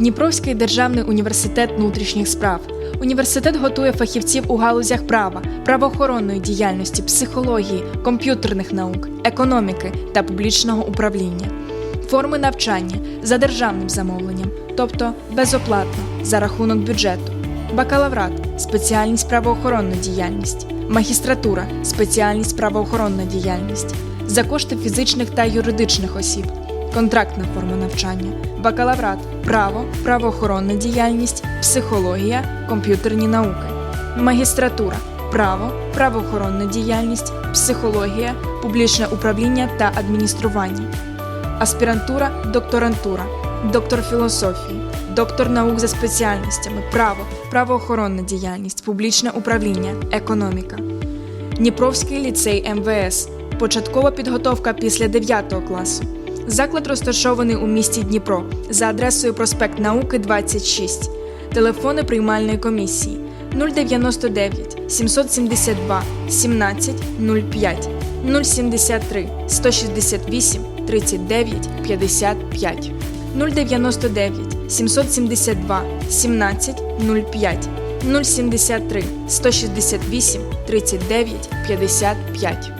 Дніпровський державний університет внутрішніх справ. Університет готує фахівців у галузях права, правоохоронної діяльності, психології, комп'ютерних наук, економіки та публічного управління. Форми навчання за державним замовленням, тобто безоплатно за рахунок бюджету. Бакалаврат спеціальність правоохоронна діяльність, магістратура спеціальність правоохоронна діяльність, за кошти фізичних та юридичних осіб, контрактна форма навчання, бакалаврат, право, правоохоронна діяльність, психологія, комп'ютерні науки, магістратура, право, правоохоронна діяльність, психологія, публічне управління та адміністрування, аспірантура, докторантура, доктор філософії, доктор наук за спеціальностями, право, правоохоронна діяльність, публічне управління, економіка. Дніпровський ліцей МВС. Початкова підготовка після 9 класу. Заклад розташований у місті Дніпро за адресою проспект Науки 26. Телефони приймальної комісії 099 772 17 05 073 168 39 55 099 772 17 05 073 168 39 55